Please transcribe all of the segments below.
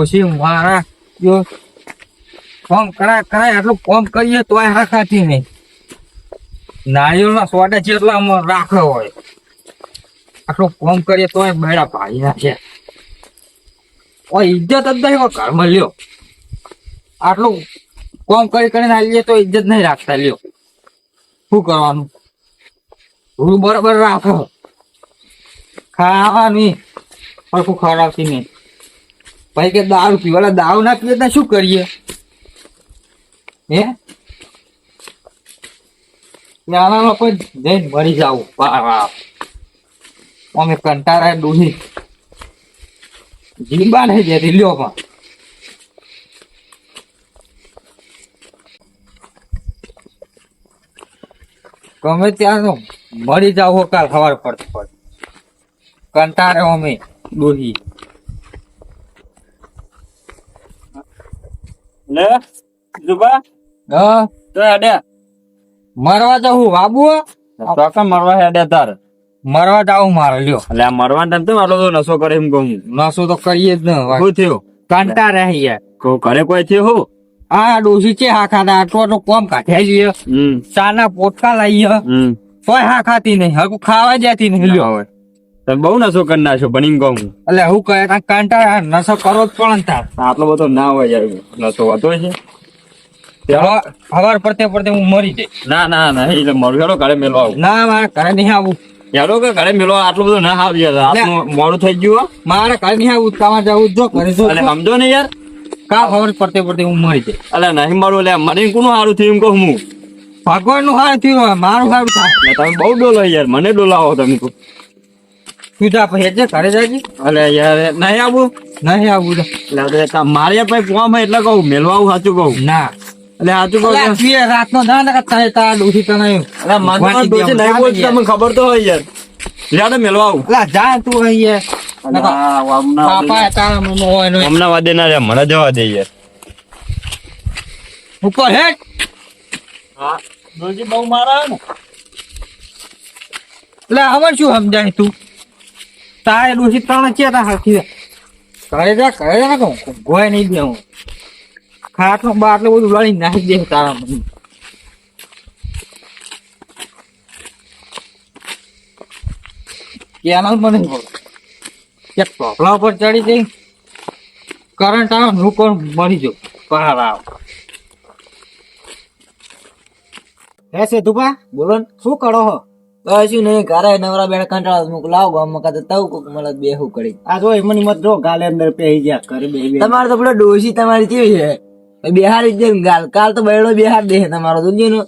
ડોશી મારા જો કોમ કરાય કરાય, આટલું કોમ કરીએ તોય હાખાતી નહીં. નારિયેળના સોડા જેટલા આમાં રાખે હોય, આટલું કોમ કરીએ તોય બેડા ભાઈ છે. ઓ ઇજ્જત હોય ઘરમાં, લ્યો. આટલું કોમ કરી કરીને આવીએ તો ઇજ્જત નહીં રાખતા, લ્યો. શું કરવાનું? રૂ બરાબર રાખો. ખાવાની. સરખું ખવડાવતી નહીં. પછી કે દારૂ પીવાલા દારૂ ના પીએ તો શું કરીએ? હે? આનામાં પણ જઈને મરી જાવ. અમે કંટાળા ડૂહી. જીંબા નહીં જતી લ્યો ગમે ત્યાં મરી જાવ કાલ સવાર પડતો પડ કંટાળે અમે ડોહી. લે જુબા હા? તો હેડે. મરવા જવું બાબુ? તો કે મરવા હેડે તાર. મરવા જાવ મારે લ્યો. એટલે આ મરવા ટાઈમ તો આટલો નસો નશો કરે એમ કહું નસો તો કરીએ જ ને શું થયું? કંટાળે યાર કો ઘરે કોઈ થયું હું? આ ડોસી છે હા ખાતા આટલો તો કોમ કાઢ્યા છીએ ચાના પોટકા લાવીએ તોય હા ખાતી નહીં હકુ ખાવા જતી નહીં લ્યો. હવે તમે બહુ નશો કરી નાખ્યો બની હું. એટલે હું કહે તા કંટાળા નશો કરો જ પણ તાર. આટલો બધો ના હોય યાર નશો વધો છે. હવા- હવાર પડતે પડતે હું મરી જઈશ. ના ના ના એટલે મરું. હેડો ઘરે મેલો આવું. ના મારે ઘરે નહીં આવું. હેડો કે ઘરે મેલો આટલો બધો ના આવી યાર. આટલું મોડું થઈ ગયું મારે ઘરે નહીં આવું. તમારે જવું જ ઘરે જો સમજો ને યાર. કા ખબર પડતે પડતે હું મરી જઈશ? એટલે નહીં મારું એટલે મને કોનું સારું થયું એમ કહું હું? ભગવાનનું સારું થયું મારું સારું થાય. તમે બહુ ડોલો યાર. મને ડોલાવો તમે તો તું જા પછી ઘરે જાજી. એટલે યાર નહીં આવું? નહીં આવું એટલે મારે યાર કોમ એટલે કહું મેલવા આવું સાચું કહું? ના. એટલે સાચું કહું અલ્યા, રાતનો જા ને કે તારે તારા તને એટલે મને નહીં તમને ખબર તો હોય યાર. યાર મેલવા આવું અલ્યા, જા તું અહીંયા બાપા તારા મમ્મી હોય ને હમણાં ના રે મને જવા દે યાર. ઉપર હેઠ બહુ મારા ને. એટલે હવે શું સમજાય તું? તારે ડોસી ત્રણ છે તા હરખી કરે જા કરે જા કહું ગોય નહીં દે હું. ખાટલો બાટલો બધું લડી નાખી દે તારા મને કેનાલ મને કે ટોપલા ઉપર ચડી જઈ કરંટ આવે હું કોણ મરી જો પહાડ આવ. હે સેતુભા બોલો શું કરો હો? કશું નહીં ઘરે નવરા બેઠા કંટાળા મૂક લાવ ગામમાં કાતે તવ કોક મળત બેહું કરી. આ જો મને મત જો ગાલે અંદર પેહી ગયા ઘરે બે તમારે તો પેલો ડોશી તમારી કેવી છે? બિહારી જ ગાલ. કાલ તો બેડો બિહાર દે તમારો દુનિયાનો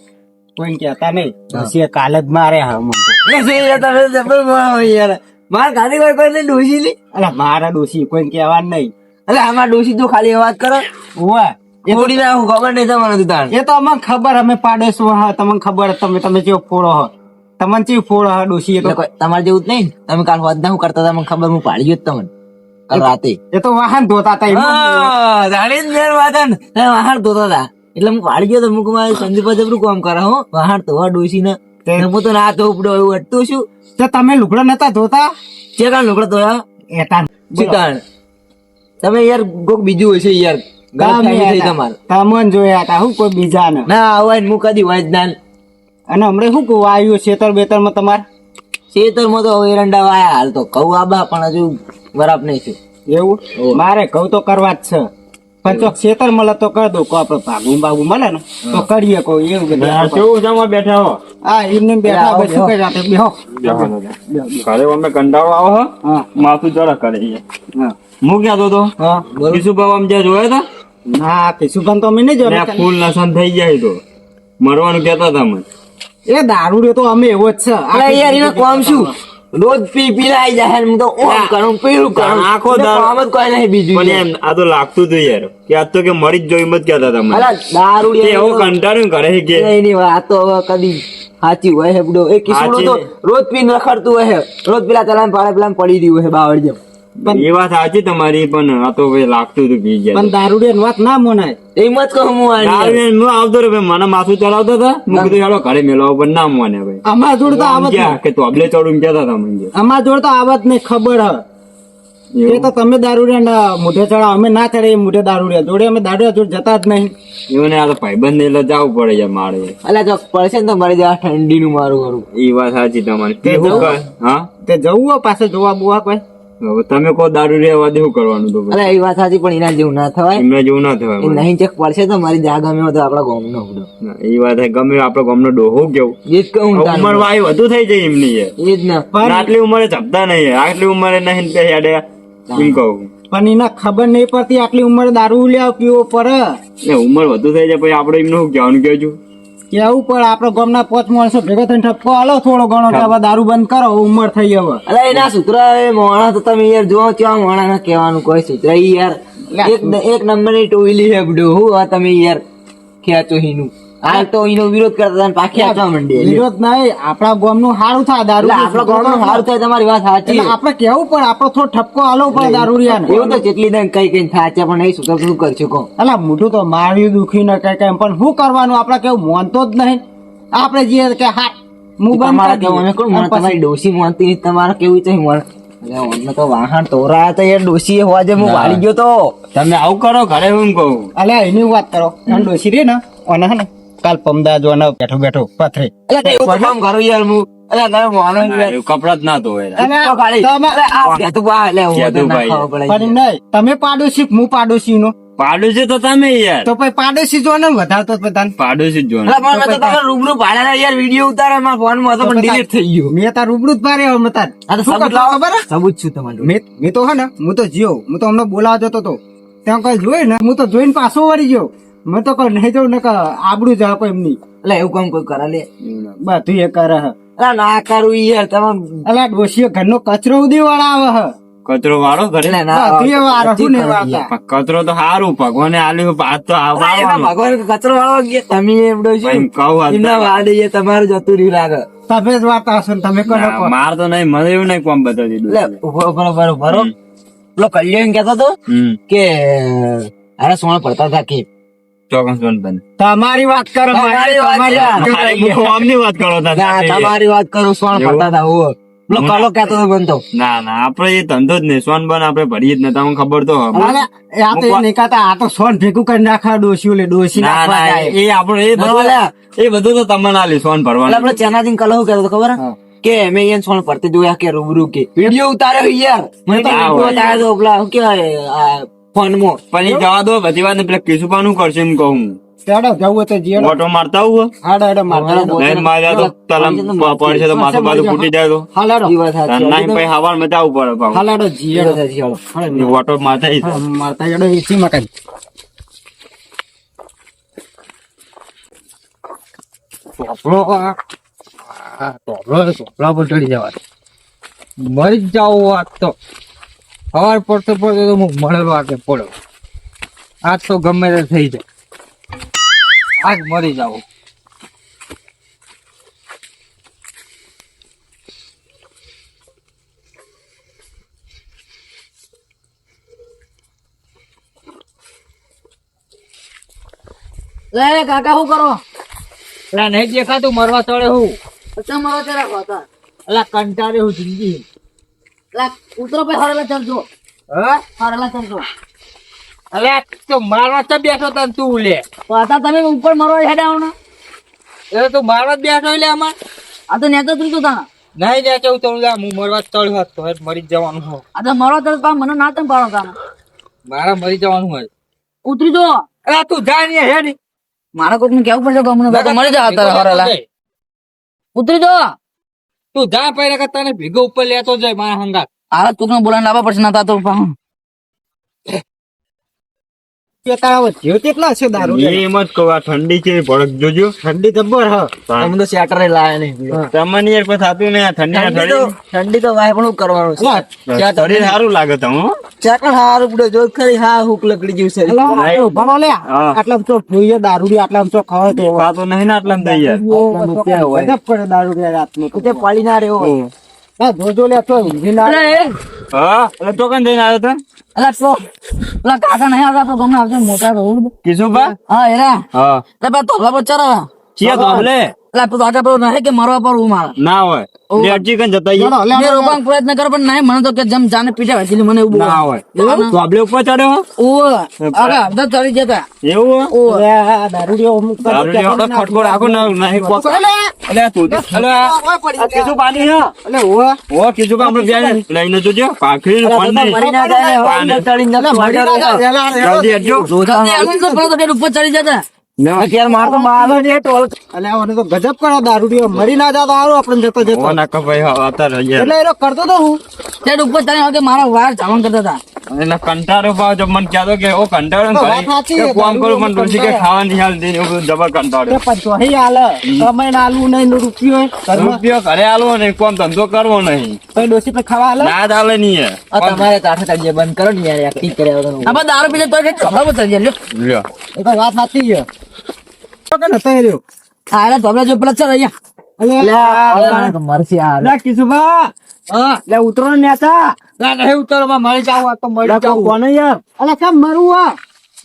કોઈ કહેતા નહીં પછી કાલે જ મારે હા મને તમે જબર મારો યાર. માર ગાડી કોઈ કોઈ નહીં ડોશી ની અલા મારા ડોસી કોઈ કહેવા નહીં. અરે આમાં ડોશી તો ખાલી વાત કરો. ઓવે એ થોડી ના ખબર નહીં તમારે તું એ તો અમને ખબર અમે પાડોશ હા તમને ખબર તમે તમે જેવો ફોડો હો તમને ચેવી ફોડ હા ડોસી એ તો તમારે જેવું જ નહીં તમે કાલ વાત ના હું કરતા હતા મને ખબર હું પાડી ગયો જ તમને. કાલ રાતે. એ તો વાહન ધોતા હતા જાણી જ મેર વાત હે ને. તમે વાહણ ધોતા હતા. એટલે હું પાડી ગયો તો મુક મારે સંદીપ જબરું કામ કરે હું. વાહન ધોવા ડોસી ને. હું તો ના ધોવું ઉપડો એવું અટતું છું. તો તમે લુગડા નતા ધોતા? છે કાલ લુગડા ધોયા? એટા ચિકન તમે યાર કોક બીજું હશે યાર. ગામ થઈ તમારે. તમને જોયા હતા હું કોઈ બીજા ને આવા હું કદી વાંચ ના. અને હમણાં શું કહું? આવ્યું છેતર બેતરમાં તમારે? શેતરમાં તો એરંડા વાયા. હાલ તો કઉ આબા પણ હજુ બરાબર નહીં છે એવું? મારે કઉ તો કરવા જ છે. પણ તો છેતર મળે તો કર દઉં. કો આપડે ભાગું બાગું મળે ને તો કરીએ કોઈ એવું બધું કેવું જમવા બેઠા હો? હા એમને બેઠા હોય શું કરી રાતે બેહો. ઘરે અમે કંટાળો આવો હો. હા. માથું જરા કરે હું. ક્યાં તો હા કિશુભાઈ બાબા આમ જ્યાં જોયા હતા? ના કિશુભાઈ તો અમે નહીં જોયા. ફૂલ નસન થઈ જાય તો. મરવાનું કેતા હતા મને એ દારૂ તો અમે એવો જ છે. અરે યાર એનો કોમ શું? રોજ પી પી લાઈ જાય હું તો ઓમ કરું પીલું કરું. આખો કામ જ કોઈ નહીં બીજું પણ એમ આ તો લાગતું હતું યાર. કે આ તો કે મરી જ જોઈ મત કહેતા તમે અલા દારૂ એવો એવું કંટાળ્યું કરે કે? નહીં એની વાત તો હવે કદી સાચી હોય હે બુડો. એ કિશોરો તો રોજ પીને રખડતું હોય રોજ પેલા તલામ પાડે પેલા પડી રહ્યું હે બાવળ જેમ એ વાત સાચી તમારી પણ આ તો ભાઈ લાગતું હતું પી ગયા પણ દારૂડિયા વાત ના મનાય. એમ જ કહું હું આની. દારૂ હું આવતો રહ્યો ભાઈ મને માથું ચલાવતો હતા. હું કીધું ચાલો ઘરે મેળવો પણ ના મને ભાઈ. અમારા જોડે તો આવત કે તો અબલે ચડું કેતા હતા મને. અમારા જોડે તો આવત નહીં ખબર હ. એ તો તમે દારૂડિયા ના મોઢે ચડાવ. અમે ના ચડે મોઢે દારૂડિયા જોડે. અમે દારૂડિયા જોડે જતા જ નહીં. એવું આ તો ભાઈબંધ ને એટલે જવું પડે છે મારે. એટલે જો પડશે ને તો મારી જવા ઠંડી નું મારું કરું એ વાત સાચી તમારી. તે જવું? હા? તે જવું હોય પાસે જોવા બોવા કોઈ? હવે તમે કહો દારૂ રહેવા દે શું કરવાનું તો અરે એ વાત સાચી પણ એના જેવું ના થવાય. એમને જેવું ના થવાય નહીં ચેક પડશે તો મારી જાગ ગમે તો આપણા ગામ નો ઉડો. એ વાત છે. ગમે આપડે ગમનો ડોહો કેવું? એ જ કહું ઉંમર વાય વધુ થઈ જાય એમની એ. જ ના. આટલી ઉંમરે જપતા નહીં આટલી ઉંમરે નહીં ને હેડે. એમ કહું? પણ એના ખબર નહીં પડતી આટલી ઉંમર દારૂ લેવા પીવો પડે. એ ઉંમર વધુ થઈ જાય પછી આપડે એમને શું કહેવાનું કેવું કેવું પણ આપડે ગામના પાંચ માણસો ભેગા થઈને ઠપકો આલો થોડો ઘણો કે હવે દારૂ બંધ કરો ઉંમર થઈ હવે. અલ્યા એના સૂત્ર એ મોણા તો તમે યાર જો ક્યાં મોણા ના કહેવાનું કોઈ સુત્ર ઈ યાર એક એક નંબરની ટોયલી હે બડો હું તમે યાર ખેંચો હીનું. આ તો એનો વિરોધ કરતા હતા ને પાછી માંડી વિરોધ નહીં આપણા ગામનું સારું થાય દારૂ આપડો ગામનું સારું થાય તમારી વાત સાચી આપણે કેવું પડે આપણો થોડો ઠપકો આલો પડે દારૂડિયાને એવું તો જેટલી દન કઈ કઈ થાય પણ નહીં સૂત્ર શું કરશું કહો. અલા મોઢું તો માર્યું દુખી ને કઈ કઈ પણ શું કરવાનું? આપણે કેવું મોનતો જ નહીં. આપણે જે કે હા મું તમારા કેવું કોણ તમારી ડોસી માનતી તમારે કેવું છે મોન તો વાહન તોરાયા તો યાર ડોસી હોવા જે હું વાળી ગયો તો. તમે આવું કરો ઘરે હું કહું. અલ્યા એની વાત કરો. ડોસી રે ને ઓના ને કાલ પમદા જો બેઠો બેઠો પથરે. કામ કરું યાર હું. તમે પાડોશી હું પાડોશી નો? પાડોશી તો તમે યાર. તો પછી પાડોશી જો ને વધારતો જ બધાને પાડું છે જ રૂબરૂ ભાડા યાર વીડિયો ઉતારે મારા ફોનમાં તો ડિલીટ થઈ ગયો. મેં તાર રૂબરૂ જ પારે હવે મતાર આ તો સબૂત લાવો. ખબર સબૂત છું તમારું? મેં મેં તો હે ને હું તો જીઓ હું તો હમણાં બોલાવા જતો તો. ત્યાં કઈ જોઈ ને? હું તો જોઈને પાછો વળી ગયો. મેં તો કઈ નહીં જવું ને કે આબડું જા કોઈ એમની. એટલે એવું કામ કોઈ કરે લે. બધું એ કરે હે. અલ્યા ના કરું યાર તમામ અલ્યા ડોશીઓ ઘરનો કચરો ઉદી વાળા આવે હ. કચરો વાળો ઘરે? બધું એ વારો શું ને. પણ કચરો તો સારું ભગવાને આલ્યું પાછ તો અલ્યા, ભગવાન કચરો વાળો કે તમે એમડો છો કહું આ ના વાડે એ તમારું જતું રહ્યું લાગે. તમે જ વાત હશો તમે કહો. માર તો નહીં મને એવું નહીં કોમ બતાવી દીધું એટલે ઉભરો ઉભરો ઉભરો ઉભરો પેલો કલ્યાણ કહેતો હતો હમ. કે અરે સોણ પડતા હતા કે ચોક્કસ બન તમારી વાત કરો તમારી વાત કરો. તમારી વાત કરો તા સોણ એવું? હતા હું. કલો કહેતો હતો બનતો ના ના આપડે એ ધંધો જ નહીં. સોન બન આપડે ભરીએ જ ને તમને ખબર તો આ તો નીકળતા આ તો સોન ભેગું કરી નાખા ડોશી ઓલે ડોસી ના ના એ આપડે એ બધું એ બધું તો તમને આલી સોન ભરવાનું. ચેના ચેનાથી કલો શું કહેતો ખબર? કે મેં અહીંયા સોન પડતે જોયા કે રૂબરૂ કે. વીડિયો ઉતાર્યો યાર. મને તો ઉતાર્યો તો પેલા શું કહેવાય આ ફોનમાં પણ એ જવા દો બધી વાત પેલા કેશુભાનું કરશે એમ કહું જવું તો જીએ. ઓટો મારતા આવું હાડો, હાડો, મારતા હાડો. માર્યા તો તલમ પડશે તો માથું બાજુ ફૂટી જાય તો. પછી. હવારમાં જવું પડે જીએ. ઓટો મારતા મારતા હાડો, એસી માં પર ચડી જવા મરી જાવ વાત તો. સવાર પડતો પડતો તો હું મળેલો આગે પડ્યો આજ તો ગમે તે થઈ જાય. આજ મરી જાવ લે કાકા શું કરો? એટલે નહીં દેખાતું મરવા તળે હું. તમારો જરા હતા એટલે કંટાળે હું જિંદગી. લા ઉતરો પે હરેલા ચડજો હરેલા ચડજો અલે તો મારવા તો બેઠો તન તું લે. પાછા તમે ઉપર મારો હેડા આવો એ તો મારવા બેઠો લે અમાર આ તો નેતો તું તો તા નહીં જાય ચવું તો હું મરવા ચડ્યો હતો તો મરી જવાનું હો આ તો મરો તો પા મને ના તમ પાડો તા મારા મરી જવાનું હોય. ઉતરી જો. અરે તું જા ને હેડ. મારા કોક ને કેવું પડશે ગમનો? તો મરી જા તારા હરેલા. ઉતરી જો. તું જા પહેલા તને ભેગો ઉપર લેતો જાય મારા હંગાત. આ તું બોલાને લાવવા પડશે, ના તા તો પા કે તારા હવે જીવ કેટલા છે દારૂ એમ જ કહું ઠંડી છે ભડક જોજો. ઠંડી જબ્બર હ. તમે તો શેટર લાયા નહીં. તમને યાર કોઈ થતું નહીં ઠંડી તો ઠંડી ઠંડી તો વાય પણ શું કરવાનું છે. શરીર સારું લાગે તો હું. સારું પડે જો ખરી હા હુક લકડી જેવું ભણો લે. આટલા તો જોઈએ દારૂ આટલા તો ખવાય તો આ નહીં ને આટલા પડે દારૂ રાતનું. તે પાળી ના રહ્યો હા, જોજો લે તો ઊંઘી ના હા? એટલે તો કઈ જઈને આવ્યો તો? અલા તો. પેલા કાકા નહીં આવતા તો ગમે આવશે મોટા રોડ. કિશુપા હા એરા હા. ચિયા તો લે કે મરવા પર હું મારા ના હોય લેટજી કન જતા મેં પ્રયત્ન કર્યો પણ નહીં મને તો કે જમ જાને પીઠે વાંચી મને એવું ના હોય તો આપણે ઉપર ચડ્યો ઓવે આગળ અડધા ચડી જતા એવું ઓવે દારૂડિયો અમુક તો દારૂ જેવો તો ખટકો રાખો ને નહીં કોક. અલે, તું અલે, કીધું પાણી છે? અલે, ઓવે. ઓ, કીધું કે આપણે બેન લઈને જોજો પાખરી પાણી મરી ના જાય પાણી. અંદર ચડીને મરી ના જાય. જલ્દી હેડજો. આગળ તો પેલો તો કે ઉપર ચડી જતા અત્યારે માર તો મારો ને ટોલ. અલે, આને તો ગજબ કરો દારૂડિયો મરી ના જાતો હારું આપણે જતો જતો. ઓ, નાકા ભાઈ, હવે અત્યારે એટલે એનો કરતો તો હું. તે ઉપર ચડી કે મારા વાર ચાવણ કરતા હતા. એને કંટાળો પાવ જો મને કહેતો કે ઓ કંટાળો ને તો ભાઈ, વાત સાચી કે કોમ કરું મને દારૂ કે ખાવા નહીં હાલતી એવું જબર કંટાળો. એ પણ ચોહી હાલે ના આલવું નહીં ને રૂપિયો રૂપિયો ઘરે આલવો નહીં કોમ ધંધો કરવો નહીં. તો ડોસી પર ખાવા હાલે. ના જ નહીં તમારે તાઠે તાડીએ બંધ કરો ને યાર એક્ટિંગ કર્યા વગર આપણે દારૂ પીને તો કે ખબર પર લ્યો. લ્યો. એ વાત સાચી છે. તો કે નતો એ રહ્યો. આ એટલે ધોબલા જો પેલા અહીંયા. ઉતરો ને નેતા ના નહીં ઉતરવામાં મળી જાવ આ તો મળી જાવ કોને યાર? અલે કેમ મરવું આ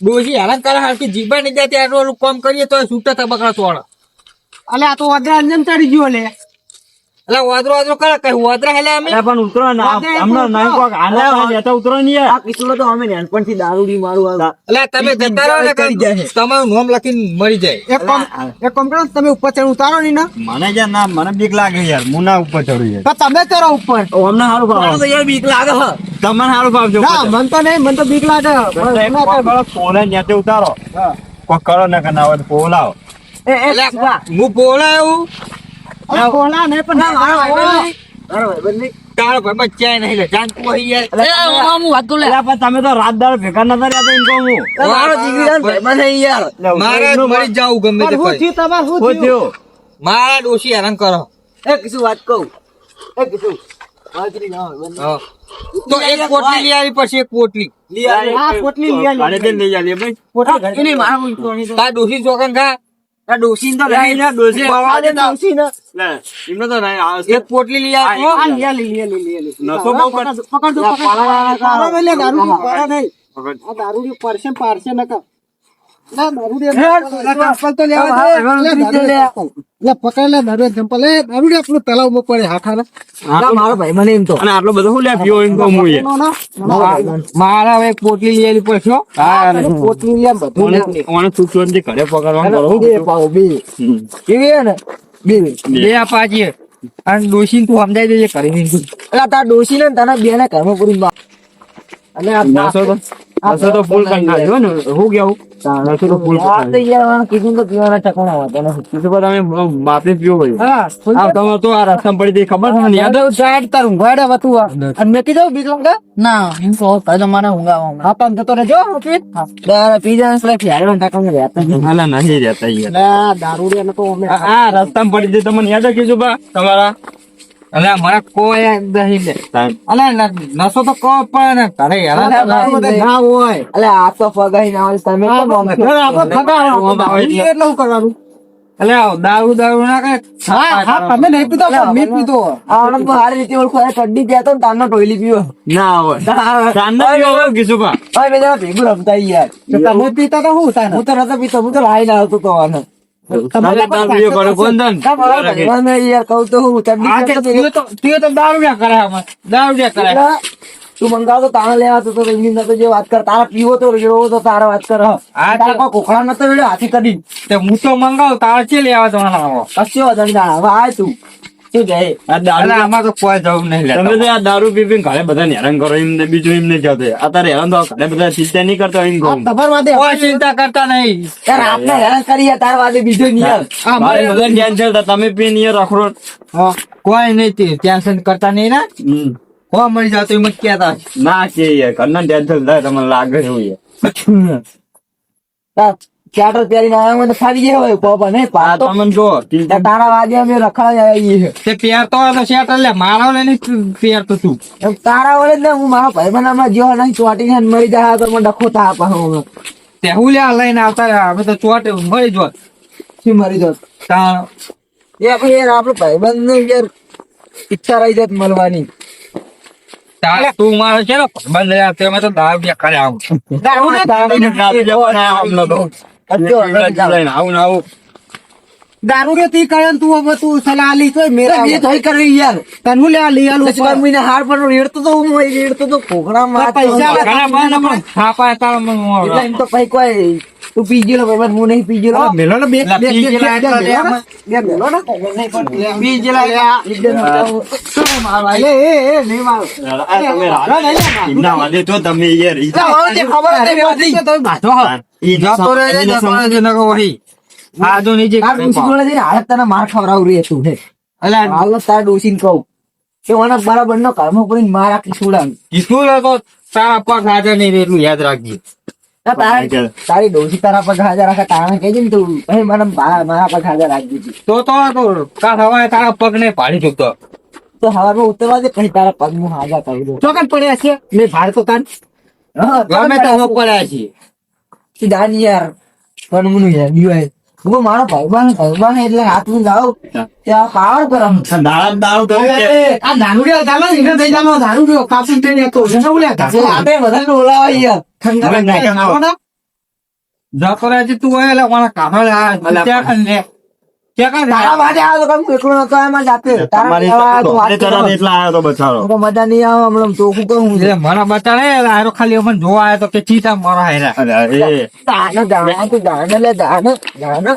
ડોશી હેરાન કરે હાલકી જીબા નહીં જાય ત્યાં ઓલું કોમ કરીએ તો છૂટા તબકડા તોડ અલે આ તો વાદરા અંજન ચડી ગયો લે. એટલે વાદરો વાદરો કરે કઈ વાદરા હેલે અમે? પણ ઉતરો ના અમને નહીં કોક આના પાસે ઉતરો ને આ કિસલો તો અમે નાનપણથી દારૂડી મારું આ એટલે તમે જતા રહો ને કરી જાય. તમારું નામ લખીને મરી જાય. એક કામ એક કામ કરો તમે ઉપર ચડ ઉતારો ની ના મને યાર ના મને બીક લાગે યાર હું ના ઉપર ચડું યાર. તો તમે ચડો ઉપર. ઓ, અમને સારું ભાવ તો યાર બીક લાગે હ તમને સારું ભાવજો ના મન તો નહીં મન તો બીક લાગે. ફોને નેતે ઉતારો. કોક કરો ને કે ના હોય તો બોલાવો એ એ એટલે હું બોલા એવું અલે પણ મારો ભાઈ બંધ નહીં તારો ભાઈ બચ્ચા નહીં લે જાન તું અહીં યાર એ હું હું વાત કરું લે. પણ તમે તો રાત દાડો ભેગા નતા રહેતા એમ કહું હું. મારો દીકરી ભાઈ યાર. મારે મરી જાવું ગમે તે કોઈ શું થયું તમારે શું થયું? મારા ડોશી હેરાન કરો. એ કીધું વાત કહું? એ ના. હા. તો એક પોટલી લઈ આવી પછી એક પોટલી. આ પોટલી લઈ આવી. પોટલી લઈ આવી ભાઈ. પોટલી મારા કોની તો ડોશી ચોકન ખા? આ તો લઈ લે, ડોશી. બળવા ને. એમને તો નહીં એક પોટલી લઈ આવી આ લઈ આલી, લઈ આલી, નસો બહુ કર- પકડ, પકડ, પકડ. લે, દારૂડિયું પાડો નહીં. આ દારૂડિયું પડશે પારશે પાડશે ચંપલ તો લેવા. લે, પડે. ના, મારો ભાઈ મને એમ તો. અને આટલો બધો શું લે પીવો એમ કહું હું યાર. નો, નો. મારા હવે પોટલી લઈ આવી પછી હો. આ તને પોટલી લે, બધું ઓને- ઓને છૂટ છૂટથી ઘરે પકડવાનું બે પાવ બે. કેવી ને? બે. બે. બે આ પાછી અને ડોશી તું સમજાઈ દેજે કરી એટલે તાર ડોશી ને તને બે ને ઘરમાં પૂરી બા અને આ નસો તો ફૂલ કરી નાખ્યો ને હું કેવું? નસો તો ફૂલ કીધું તો પીવાના ઠકાણા હોતા નથી. તો તમે માપી પીવો ભાઈ હા, તમે તો આ રસ્તામાં પડી હતી ખબર છે યાદ? યાદવ સાઈડ તારું ઊંઘવાડે વતું. અને મેં કીધું બીજો ના હું તો કાલે મને ઊંઘાવા હા, પણ જતો રહેજો, ઓફિસ. તારા પીજા ને પેલા ફ્યારેલો ઠકાણા રહેતા. હાલા નહીં રહેતા યાર દારૂડિયાને તો અમે. આ આ પડી હતી તમને યાદ કીધું બા તમારા? અલે મને કોઈ નહીં લે. અલે નસો તો કો પણ ને તારે ના હોય. અલે આ તો ફગાઈ ના હોય તમે એટલે શું કરવાનું? અલે દારૂ દારૂ ના કઈ હા, હા, તમે નહીં પીતો, મેં પીતો. આ તો સારી રીતે ઓળખો આ કડ્ડી જતો ને તારનો ટોયલી પીવો. ના હોય. પીવો કીધું હવે ભેગું રમતા યાર. તો તમે પીતા તો શું થાય ને? હું તો નતો પીતો હું તો આવતો તો બંધન ના, ભાઈબંધને તો હું તું તો તું તો કરે કરે તું તાણે લેવા તો નતો જે વાત કર તારા પીવો તો રેવો તો તારા વાત કર આ તારા કોખડા નતો વેડ્યો હાથી કદી તે હું તો મંગાવ તારા ચે લેવા તમારા કશો. હવે આય તું. શું જાય આ દારૂ આમાં તો કોઈ જવું નહીં તમે તો આ દારૂ પી પીને ઘરે બધા હેરાન કરો એમને બીજું એમને જતો અત્યારે હેરાન તો ઘરે બધા ચિંતા નહીં કરતા એમ કહું. તમારા માટે કોઈ ચિંતા કરતા નહીં. યાર આપને હેરાન કરીએ તાર વાદે બીજો નહીં મારે મારે- બધા ટેન્શન તમે પી નિયર રખડો કોઈ નહીં તે ટેન્શન કરતા નહીં ને? હમ. મળી જાવ તો એમ કહેતા. ના કે યાર ઘરના ટેન્શન થાય તમને લાગે એવું ચાટર પહેરીને આવ્યા હોય તો ખાલી ગયા હોય પોપા ને પાતો તમને જો તારા વાગે અમે રખડા આવીએ તે પહેરતો હોય તો શેટ લે મારો લઈને પહેરતો તું. એમ તારા વડે ને હું મારા ભાઈ બનામાં જો નહીં ચોટીને મરી જાય તો મને ડખો તા આપા હું. તે હું લે લઈને આવતા અમે તો ચોટે મરી જોત શું મરી જાત તાણ. એ આપણે યાર આપણો ભાઈબંધ ને યાર ઈચ્છા રહી જાય મળવાની. તું મારે છે ને બંધ રહ્યા તે અમે તો દાવ કર્યા આવું રાતે જવાના અમને તો અચ્છો, લઈને આવું ને આવું. દારૂ તી કરે તું હવે તું સલાહ લી તો મેરા એ થઈ કરી યાર. તને લે આ લઈ આલું છ મહિને હાર પર રેડતો તો હું રેડતો તો કોકડામાં પૈસા ઘણા માં ના પણ થાપા તારા મને એટલે એમ તો પછી કોઈ તું પી ગયેલો ભાઈ હું નહીં પી ગયેલો મેલો ને બે બે બે મેલો ને. પી ગયેલા લે એ એ નહીં મારો. આ તમે નહીં ના વાદે તો તમે યાર ઈ- ખબર હતી તો તમે બાંધો હો. જતો જતો. નીચે તાર ડોસી જઈને હાલત તને માર ખવડાવું રે તું હે. અલા, હાલત તાર ડોસીને કહું. કે ઓના બરાબર નો કર્મ કરીને માર આખી છોડાવી કિસ્મુલ હતો, તારા પગ હાજર નહીં રહે એટલું યાદ રાખજે. તારી ડોસી તારા પગ હાજર રાખે તારા કહેજે ને તું ભાઈ મને મારા પગ હાજર રાખી તો તો તો કાલ હવારે તારા પગ ને પાડી ચૂકતો તો હવારમાં ઉતરવા દે પછી તારા પગ હું હાજર કરી દઉં ચોકન પડ્યા છે? મેં ભાર તો તાન હા, ગમે તો પડ્યા છીએ જાની યાર પણ મને યાર બીજો હે. હું મારો ભાઈબાન ભાઈબાન એટલે હાથમાં જાઉં ત્યાં પાવર કરમ દાળ દાળ તો આ દારૂડિયા ચાલો ને, થઈ જાનો દારૂડિયો કાપી થઈને જતો હશે ને ઓલા ધાસો. આપણે બધાને બોલાવા યાર. ઠંડા છે તું હોય એટલે મારા કાઢો ત્યાં તો તું તો તો મને બતાડે હારો ખાલી અમને જોવા આવ્યો તો કે ચીતા મારા હાયરા અરે એ દાનો દાનો તું દાનો લે દાનો દાનો.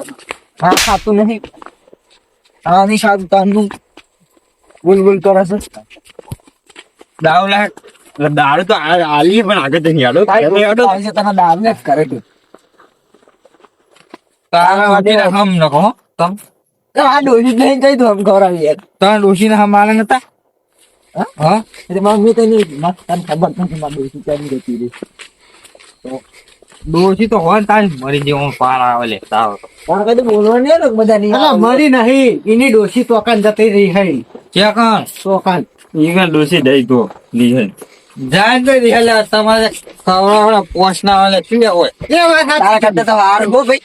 હા ખાતું નહીં હા નહીં ખાતું તાનું બોલ બોલ કરે છે. દાવ લે. એટલે દાળ તો આ- આલી પણ આગળ નહીં આડો આવે છે તને દાનો ને કરે તું તારા માટે હમ નકો તમ? તો આ ડોશી જ નહીં કઈ તું આમ ખવડાવી યાર. તારા ડોશીને હમ આલે નતા? હા? હા? એટલે મમ્મી તો નહીં. તને ખબર નથી મારી ડોસી ચાલી જતી રહી. ડોશી તો હોય ને તારી મરી જેવો પાર આવે લે તાવ. પણ કદી બોલવા નહીં ને બધા નહીં અલા, મરી નહીં. એની ડોશી તોકાન જતી રહી હે. ક્યાં કણ તોકાન ઈગા ડોસી દઈ તો લીધે જાય તો એટલે તમારે ખવડાવડા પોસ ના આવે શું હોય? એ વાત. તારા કરતા તો વાર બહુ ભાઈ.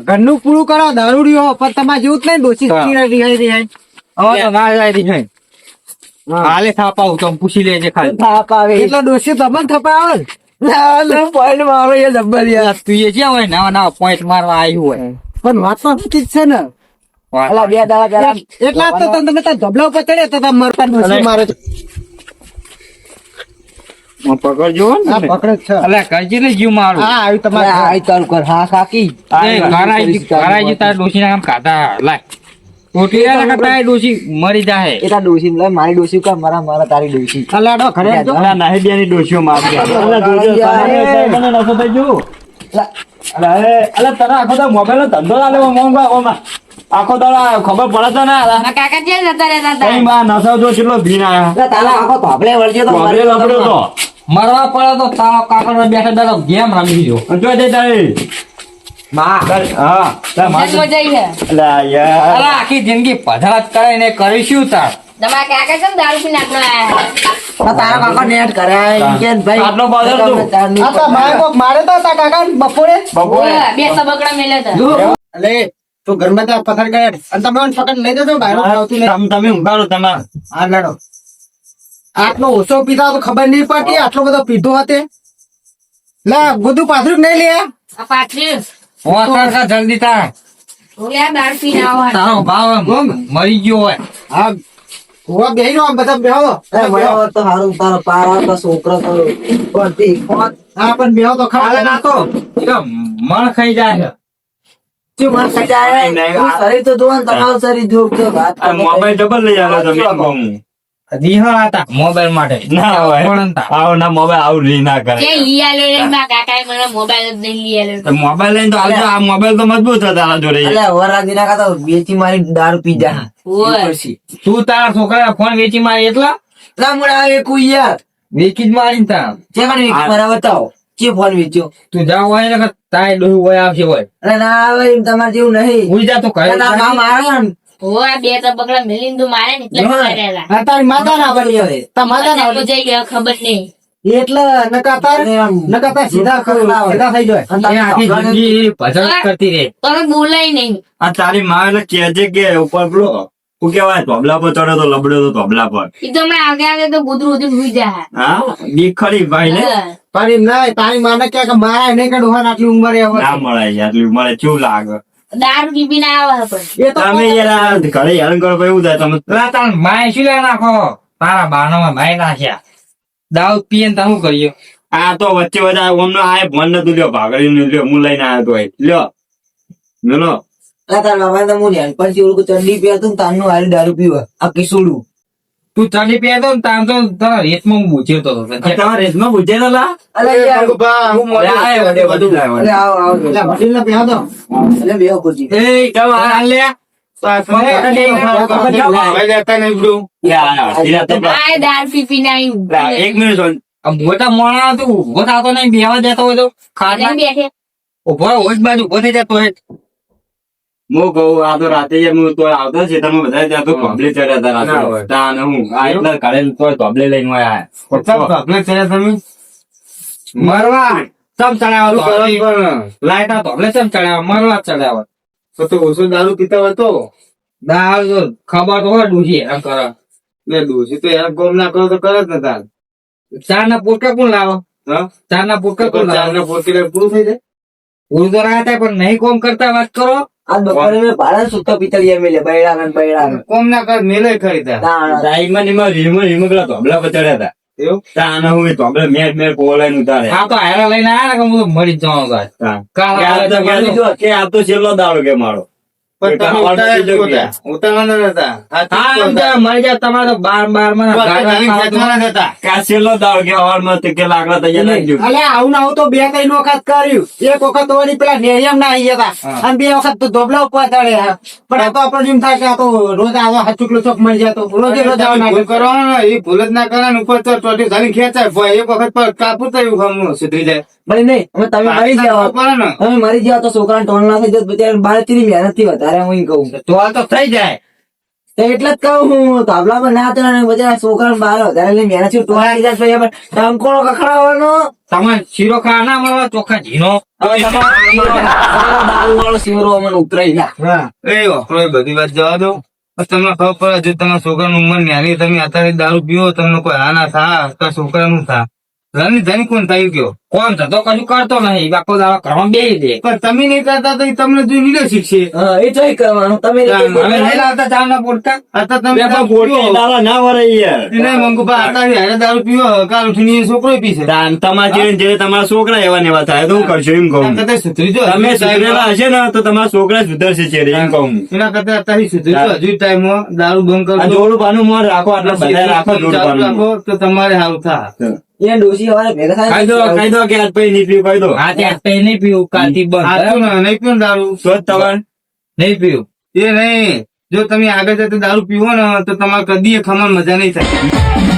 ઘરનું પૂરું કરો દારૂડિયો પણ તમારે જેવું જ નહીં થાપાવું પૂછી લેજે ખાલી. થાપ આવે. એટલો ડોશી તમને થપા આવે ને. ના ના પોઈન્ટ મારો એ જબ્બર યાર તું એ જ્યાં હોય નવા નવા પોઈન્ટ મારવા આવ્યું હોય. પણ વાત તો જ છે ને. એટલા તો તમે ધબલા ઉપર ચડ્યા તો તમે મરતા ડોશી મારે છે. પકડજો ને પકડે છે. એટલે કરજી ને જીવ મારું. હા આવ્યું તમારે આ ચાલુ કર હા કાકી. એ ઘરાઈ ઘરાઈ તારા ડોશી ના કામ ખાતા લાય ટોટી ના તારી ડોશી? મરી જાય એ તાર ડોસી લે મારી ડોસી કા મારા મારા તારી ડોસી. અલા નાહી બેની ડોસીઓ મારતી અલા જોજો તમારે તમને નસો થઈ ગયું. અલા. એ અલા આખો તો મોબાઈલ નો ધંધો ના લેવો ઓમાં આખો દાડો ખબર પડે તો ના કાકા જે જતા રહેતા હતા? નસો જો કેટલો ભીન આયા. તારા આખો તોપલે વળજે તો લપડ્યો તો. મરવા પડે તો તારો કાકડ બેઠા બેઠા ગેમ રમી જો જો જઈ તારી. આખી જિંદગી પધરાત કરીને કરીશું તાર? તમારા કાકા છે ને દારૂ પીને આટલો આયા આ તારા તમે ઊંઘાડો તમારે. હા લડો. આટલો ઓછો પીતા તો ખબર નહીં પડતી આટલો બધો પીધો હતો. લે બધું પાથરું નહીં લે? હો તાર જલ્દી તાર ઓલે આ દારૂ પીને આવવાના તારો ભાવ મરી ગયો હોય. હા હોવા બેહી નો બધા બેહો. એ મળ્યો હોત તો હારું તારો પાર આવતો છોકરો તો હા પણ બેહો તો ખરા. ના તો મણ ખાઈ જાય. તો મોબાઈલ ડબલ લઈ આવ્યો તમે. હતા મોબાઈલ માટે. ના હોય. પણ હતા. આવો ના મોબાઈલ આવું લઈ ના કરે. કે ઈ આલ્યો રે? મારા કાકાએ મને મોબાઈલ લઈ તો મોબાઈલ લઈને તો આ મોબાઈલ તો મજબૂત હતા તારા જોડે. વરાજી ના મારી દારૂ પી જા. તું તારા છોકરા ફોન વેચી મારી એટલા? લા મુડા આવે કોઈ યાર વેચી જ મારી ને તાર. જે મને મારા બતાવો. જે ફોન વેચ્યો. તું જાવ હોય ને કે તાય ડોહી હોય આવશે હોય. અરે ના આવે તમારે જેવું નહીં. જા તો કહે મારે આ બે તબકડા મેલીને મારે ને એટલે કરેલા. હા તારી માતા ના ખબર હવે તા માતા ના મને જઈ ગયો ખબર નહીં. એટલે નકા તાર અરે આમ સીધા સીધા થઈ જાય અને આખી જિંદગી ભજન કરતી રહે. તમે બોલાય નહીં. આ તારી માં એટલે કે ઉપર બોલો હું કેવાય તબલા પર ચડ્યો તો લબડ્યો તો ધોબલા પર. ઈ તો આગે આગે તો ગુદરું ઉધરું સુઈ જાય હા? દીખરી ભાઈ ને? તારી પણ એમ ના તારી માને કે કે મારા નહીં કે ડોહાને આટલી ઉંમરે હવે. ના મળે આટલી મળે કેવું લાગે? દારૂ પીપીને આવે પણ. તમે યાર ઘરે હેરાન કરો એવું થાય તમે તાર માય શું લે નાખો? તારા બાણામાં માય નાખ્યા. દાઉદ પીએ ને શું કર્યો? આ તો વચ્ચે આ ઓમનો આ ભણ નતું લ્યો ભાગડી નું લ્યો હું લઈને આવ્યો તો લ્યો. મેલો તાર બાબા તો હું નાનપણથી ઓળખું ચંડી પીવાતું ને તારનું હારી દારૂ પીવા. આ કિસુડું તું ચડી પીએ તો ને તાર તો તારા રેતમાં હું પૂછ્યો તો તમારા રેસમાં પૂછે તો લા. અલે યાર હું મોટો લાય વડે વડે. અલે આવો આવો એટલે વડીલને બેહો દો. અલે બેહો ખુરશી એ કેમ આ લે. તો લા, લા, મોટા મોણા તું ઊભો થતો નહીં બેવા દેતો હોય તો. ખાના ઊભો હોય બાજુ ઊભો થઈ જતો હોય. હું કહું આ તો રાતે જે હું તો આવતો છે તમે બધા ત્યાં તો કોબલી ચડ્યા હતા રાતે. તા ને હું આ એટલા કાલે તો કોબલી લઈને આયા મરવા. ચમ ચડાવો લાઈટ આ કોબલી ચમ ચડાવો મરવા ચડાવો તો ઓછો દારૂ પીતા હોય તો? ખબર તો હોય ડૂસી એમ કરે. એટલે ડોશી તો એમ કોમ ના કરો તો કરે જ ને તાર. ચાર ના પોટકા કોણ લાવો? હા? ચાર ના પોટકા કોણ ચાર ના ને પૂરું થઈ જાય? પૂરું તો રહ્યા પણ નહીં કોમ કરતા વાત કરો. આ બપોરે મેં ભાડા સુતા પિતળિયા મેલે બૈડા ને બૈડા કોમ ના કર મેલે ખરી તાર તાણ. રાઈમાં ને એમાં રીમો રીમો પેલા ધોબલા પર હતા. એવું? તા ને હું ધોબલે મેર મેર પોલાઈને ઉતારે હા તો હારા લઈને આયા ને હું મરી જ કાલ. કે આ તો છેલ્લો દાડો કે મારો. બે કઈ વખત કર્યું. એક વખત વળી પેલા નેરિયમ ના આવી હતા. અને બે વખત તો ધોબલા ઉપર ચડ્યા પણ આ તો આપણને એમ થાય કે આ તો રોજ આવો હાચુકલો ચોક મળી જતો રોજે રોજ ભૂલ કરવાનો એ ભૂલ જ ના કરવાનું ઉપર તો ટોટી ધારી ખેંચાય. એક વખત પર કાપું થયું સુધરી જાય. મળી નહીં. અમે તમે મરી જાવ તમે મરી જાવ તો છોકરા ટોન ના થઈ જાય બિચારા બાર ચીની મહેનતથી વધારે હું કહું આ તો થઈ જાય. એટલે જ કહું હું તાબલા પર ના તો બધા છોકરા બાર વધારે લઈ મહેનત છું ટોન થઈ જાય પછી આપણે ટંકોળો કખડાવવાનો. તમારે શીરો ખા ના મળવા ચોખ્ખા ઝીનો વાળો શિવરો અમને ઉતરાઈ ના એ વાપરો બધી વાત જવા દો. પણ તમને ખબર પડે જો તમારા નું ઉંમર નાની તમે અત્યારે દારૂ પીવો તમને કોઈ હા ના થા છોકરાનું થા ધની ધની કોણ થયું ગયો કોણ થતો કશું કરતો નહીં. બાપો દાવા કરવા બે દે પણ તમે નહીં કરતા તો તમને જો લીધો શીખશે એ તો કરવાનું. તમે અમે નહીં લાવતા ચા ના પોટકા અત્યારે તમે. દાડા ના વરે યાર. એને મંગુભા અત્યારે હારે દારૂ પીવો કાલ ઉઠીને એ છોકરો પીશે દાન તમારા જેવી જે તમારા છોકરા એવા ને એવા થાય. તો હું કરશો એમ કહું. તમે સુધરી જો તમે સુધરેલા હશે ને તો તમારા છોકરા સુધરશે છે એમ કહું. એના કરતા અત્યારે સુધરી જો હજુ ટાઈમ દારૂ બંધ કરો જોડું પાનું મોર રાખો આટલા બધા રાખો જોડું પાનું રાખો તો તમારે હાવ થા એ ડોસી હવે ભેગા થાય કહી દો કહી દો કે આજ પછી નહીં પીવું કહી દો. હા ત્યાં પે નહીં પીવું કાલથી બંધ સાચું ને નહીં પીવું ને દારૂ. સ્વચ્છ જ તમારે નહીં પીવું. એ નહીં. જો તમે આગળ જતા દારૂ પીવો ને તો તમારે કદી ખમણ મજા નહીં થાય.